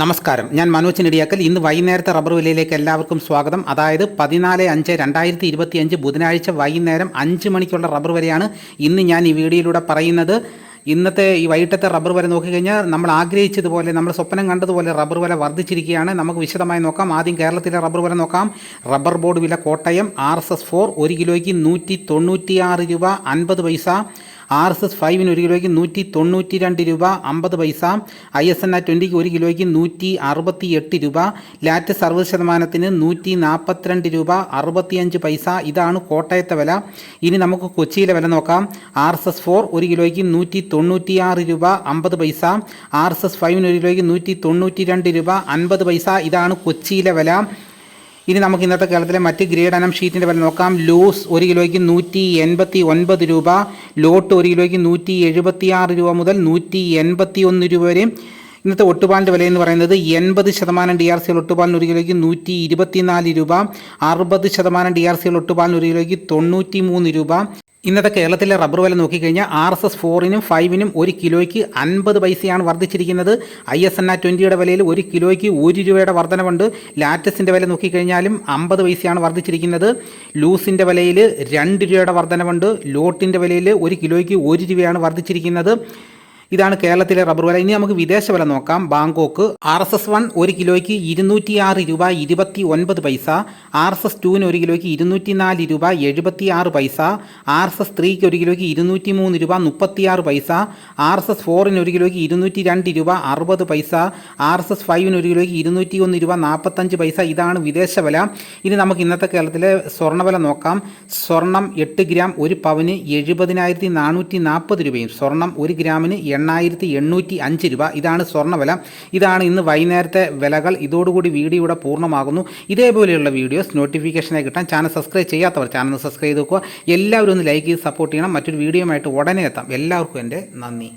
നമസ്കാരം. ഞാൻ മനോജ് നെടിയാക്കൽ. ഇന്ന് വൈകുന്നേരത്തെ റബ്ബർ വിലയിലേക്ക് എല്ലാവർക്കും സ്വാഗതം. അതായത് പതിനാല് അഞ്ച് രണ്ടായിരത്തി ഇരുപത്തി അഞ്ച് ബുധനാഴ്ച വൈകുന്നേരം അഞ്ച് മണിക്കുള്ള റബ്ബർ വിലയാണ് ഇന്ന് ഞാൻ ഈ വീഡിയോയിലൂടെ പറയുന്നത്. ഇന്നത്തെ ഈ വൈകിട്ടത്തെ റബ്ബർ വില നോക്കിക്കഴിഞ്ഞാൽ നമ്മൾ ആഗ്രഹിച്ചതുപോലെ നമ്മൾ സ്വപ്നം കണ്ടതുപോലെ റബ്ബർ വില വർദ്ധിച്ചിരിക്കുകയാണ്. നമുക്ക് വിശദമായി നോക്കാം. ആദ്യം കേരളത്തിലെ റബ്ബർ വില നോക്കാം. റബ്ബർ ബോർഡ് വില Kottayam R S S four ഒരു കിലോയ്ക്ക് നൂറ്റി തൊണ്ണൂറ്റിയാറ് രൂപ അൻപത് പൈസ. ആർ എസ് എസ് ഫൈവിന് ഒരു കിലോയ്ക്ക് നൂറ്റി തൊണ്ണൂറ്റി രണ്ട് രൂപ അമ്പത് പൈസ ഐ എസ് എൻ ആ ട്വന്റിക്ക് ഒരു കിലോയ്ക്ക് നൂറ്റി അറുപത്തി എട്ട് രൂപ ലാറ്റ് സർവ ശതമാനത്തിന് നൂറ്റി നാൽപ്പത്തിരണ്ട് രൂപ അറുപത്തിയഞ്ച് പൈസ. ഇതാണ് കോട്ടയത്തെ വില. ഇനി നമുക്ക് കൊച്ചിയിലെ വില നോക്കാം. ആർ എസ് എസ് ഫോർ ഒരു കിലോയ്ക്ക് നൂറ്റി തൊണ്ണൂറ്റിയാറ് രൂപ അമ്പത് പൈസ ആർ എസ് എസ് ഫൈവിന് ഒരു കിലോയ്ക്ക് നൂറ്റി തൊണ്ണൂറ്റി രണ്ട് രൂപ അൻപത് പൈസ. ഇതാണ് കൊച്ചിയിലെ വില. ഇനി നമുക്ക് ഇന്നത്തെ കേരളത്തിലെ മറ്റ് ഗ്രേഡ് അനം ഷീറ്റിന്റെ വില നോക്കാം. ലൂസ് ഒരു കിലോയ്ക്ക് നൂറ്റി എൺപത്തി ഒൻപത് രൂപ ലോട്ട് ഒരു കിലോയ്ക്ക് നൂറ്റി എഴുപത്തി ആറ് രൂപ മുതൽ നൂറ്റി എൺപത്തി ഒന്ന് രൂപ വരെ. ഇന്നത്തെ ഒട്ടുപാലിന്റെ വില എന്ന് പറയുന്നത് എൺപത് ശതമാനം ഡി ആർ സി ഒട്ടുപാലിന് ഒരു കിലോയ്ക്ക് നൂറ്റി ഇരുപത്തിനാല് രൂപ അറുപത് ശതമാനം ഡി ആർ സി ഒട്ടുപാലിന് ഒരു കിലോയ്ക്ക് തൊണ്ണൂറ്റി മൂന്ന് രൂപ. ഇന്നത്തെ കേരളത്തിലെ റബ്ബർ വില നോക്കിക്കഴിഞ്ഞാൽ ആർ എസ് എസ് ഫോറിനും ഫൈവിനും ഒരു കിലോയ്ക്ക് അൻപത് പൈസയാണ് വർദ്ധിച്ചിരിക്കുന്നത്. ഐ എസ് എൻ ആ ട്വന്റിയുടെ വിലയിൽ ഒരു കിലോയ്ക്ക് ഒരു രൂപയുടെ വർധനവുണ്ട്. ലാറ്റസിന്റെ വില നോക്കിക്കഴിഞ്ഞാലും അമ്പത് പൈസയാണ് വർദ്ധിച്ചിരിക്കുന്നത്. ലൂസിന്റെ വിലയിൽ രണ്ട് രൂപയുടെ വർധനവുണ്ട്. ലോട്ടിന്റെ വിലയിൽ ഒരു കിലോയ്ക്ക് ഒരു രൂപയാണ് വർദ്ധിച്ചിരിക്കുന്നത്. ഇതാണ് കേരളത്തിലെ റബ്ബർ വില. ഇനി നമുക്ക് വിദേശ വില നോക്കാം. Bangkok R S S one ഒരു കിലോയ്ക്ക് ഇരുന്നൂറ്റി ആറ് രൂപ ഇരുപത്തി ഒൻപത് പൈസ. ആർ എസ് എസ് ടുവിന് ഒരു കിലോയ്ക്ക് ഇരുന്നൂറ്റി നാല് രൂപ എഴുപത്തി ആറ് പൈസ. ആർ എസ് എസ് ത്രീക്ക് ഒരു കിലോയ്ക്ക് ഇരുന്നൂറ്റി മൂന്ന് രൂപ മുപ്പത്തിയാറ് പൈസ. ആർ എസ് എസ് ഫോറിന് ഒരു കിലോയ്ക്ക് ഇരുന്നൂറ്റി രണ്ട് രൂപ അറുപത് പൈസ. ആർ എസ് എസ് ഫൈവിന് ഒരു കിലോയ്ക്ക് ഇരുന്നൂറ്റി ഒന്ന് രൂപ നാൽപ്പത്തഞ്ച് പൈസ. ഇതാണ് വിദേശ വില. ഇനി നമുക്ക് ഇന്നത്തെ കേരളത്തിലെ സ്വർണവില നോക്കാം. സ്വർണം എട്ട് ഗ്രാം ഒരു പവന് എഴുപതിനായിരത്തി നാനൂറ്റി നാൽപ്പത് രൂപയും സ്വർണം ഒരു ഗ്രാമിന് എണ്ണായിരത്തി എണ്ണൂറ്റി അഞ്ച് രൂപ. ഇതാണ് സ്വർണവില ഇതാണ് ഇന്ന് വൈകുന്നേരത്തെ വിലകൾ. ഇതോടുകൂടി വീഡിയോ ഇവിടെ പൂർണമാകുന്നു. ഇതേപോലെയുള്ള വീഡിയോസ് നോട്ടിഫിക്കേഷനായി കിട്ടാൻ ചാനൽ സബ്സ്ക്രൈബ് ചെയ്യാത്തവർ ചാനൽ സബ്സ്ക്രൈബ് ചെയ്ത് വെക്കുക. എല്ലാവരും ഒന്ന് ലൈക്ക് ചെയ്ത് സപ്പോർട്ട് ചെയ്യണം. മറ്റൊരു വീഡിയോയുമായിട്ട് ഉടനെ എത്താം. എല്ലാവർക്കും എന്റെ നന്ദി.